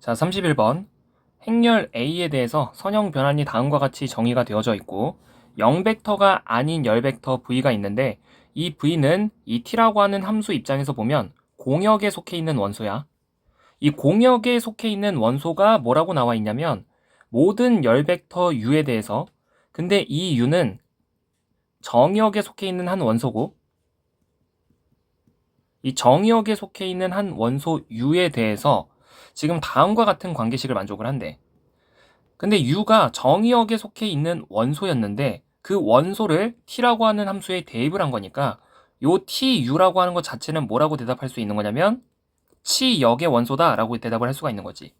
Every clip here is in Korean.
자, 31번. 행렬 A에 대해서 선형 변환이 다음과 같이 정의가 되어져 있고 0벡터가 아닌 열벡터 V가 있는데 이 V는 이 T라고 하는 함수 입장에서 보면 공역에 속해 있는 원소야. 이 공역에 속해 있는 원소가 뭐라고 나와 있냐면 모든 열벡터 U에 대해서 근데 이 U는 정역에 속해 있는 한 원소고 이 정역에 속해 있는 한 원소 U에 대해서 지금 다음과 같은 관계식을 만족을 한대. 근데 U가 정의역에 속해 있는 원소였는데 그 원소를 T라고 하는 함수에 대입을 한 거니까 요 TU라고 하는 것 자체는 뭐라고 대답할 수 있는 거냐면 치역의 원소다 라고 대답을 할 수가 있는 거지.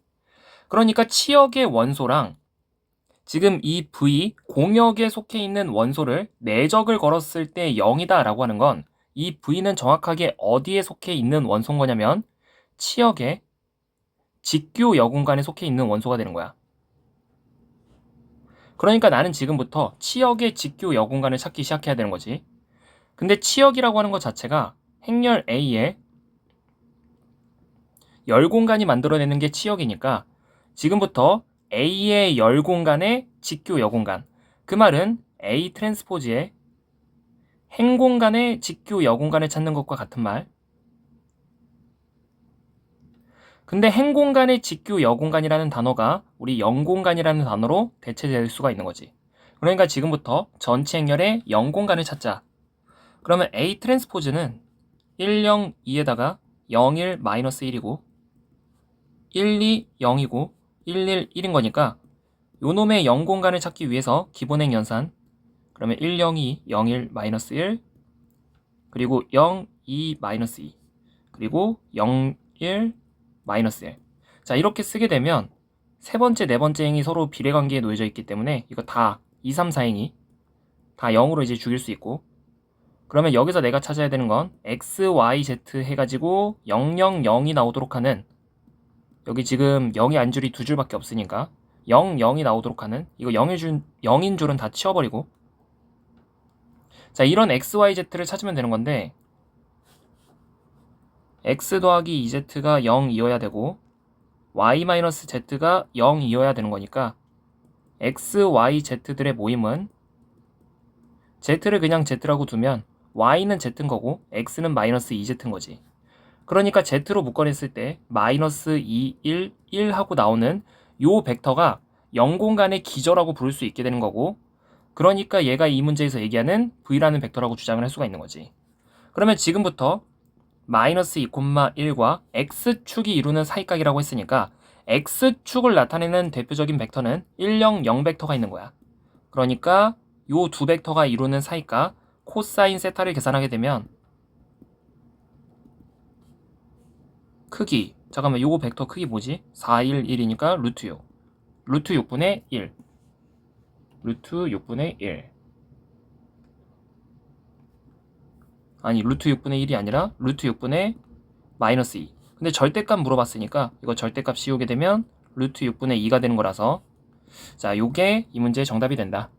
그러니까 치역의 원소랑 지금 이 V 공역에 속해 있는 원소를 내적을 걸었을 때 0이다 라고 하는 건 이 V는 정확하게 어디에 속해 있는 원소인 거냐면 치역의 직교 여공간에 속해 있는 원소가 되는 거야. 그러니까 나는 지금부터 치역의 직교 여공간을 찾기 시작해야 되는 거지. 근데 치역이라고 하는 것 자체가 행렬 A에 열 공간이 만들어내는 게 치역이니까 지금부터 A의 열 공간의 직교 여공간. 그 말은 A 트랜스포즈의 행 공간의 직교 여공간을 찾는 것과 같은 말. 근데 행 공간의 직교 여공간이라는 단어가 우리 영 공간이라는 단어로 대체될 수가 있는 거지. 그러니까 지금부터 전체 행렬의 영 공간을 찾자. 그러면 A 트랜스포즈는 1, 0, 2에다가 0, 1, 마이너스 1이고 1, 2, 0이고 1, 1, 1인 거니까 요 놈의 0 공간을 찾기 위해서 기본행 연산 그러면 1, 0, 2, 0, 1, 마이너스 1 그리고 0, 2, 마이너스 2 그리고 0, 1, 마이너스 1. 자, 이렇게 쓰게 되면 세 번째, 네 번째 행이 서로 비례 관계에 놓여져 있기 때문에 이거 다 2, 3, 4행이 다 0으로 이제 죽일 수 있고 그러면 여기서 내가 찾아야 되는 건 x, y, z 해가지고 0, 0, 0이 나오도록 하는 여기 지금 0이 안 줄이 두 줄밖에 없으니까 0, 0이 나오도록 하는 이거 0인, 줄, 0인 줄은 다 치워버리고 자 이런 x, y, z를 찾으면 되는 건데 x 더하기 2z가 0이어야 되고 y-z가 0이어야 되는 거니까 x, y, z들의 모임은 z를 그냥 z라고 두면 y는 z인 거고 x는 마이너스 2z인 거지. 그러니까 z로 묶어냈을 때 마이너스 2, 1, 1 하고 나오는 요 벡터가 0 공간의 기저라고 부를 수 있게 되는 거고 그러니까 얘가 이 문제에서 얘기하는 v라는 벡터라고 주장을 할 수가 있는 거지. 그러면 지금부터 마이너스 2,1과 x축이 이루는 사이각이라고 했으니까 x축을 나타내는 대표적인 벡터는 1, 0, 0 벡터가 있는 거야. 그러니까 요 두 벡터가 이루는 사이각 코사인 세타를 계산하게 되면 크기 잠깐만 요거 벡터 크기 뭐지? 4, 1, 1이니까 루트 6 루트 6분의 1 루트 6분의 1 아니 루트 6분의 1이 아니라 루트 6분의 마이너스 2 근데 절대값 물어봤으니까 이거 절대값 씌우게 되면 루트 6분의 2가 되는 거라서. 자 요게 이 문제의 정답이 된다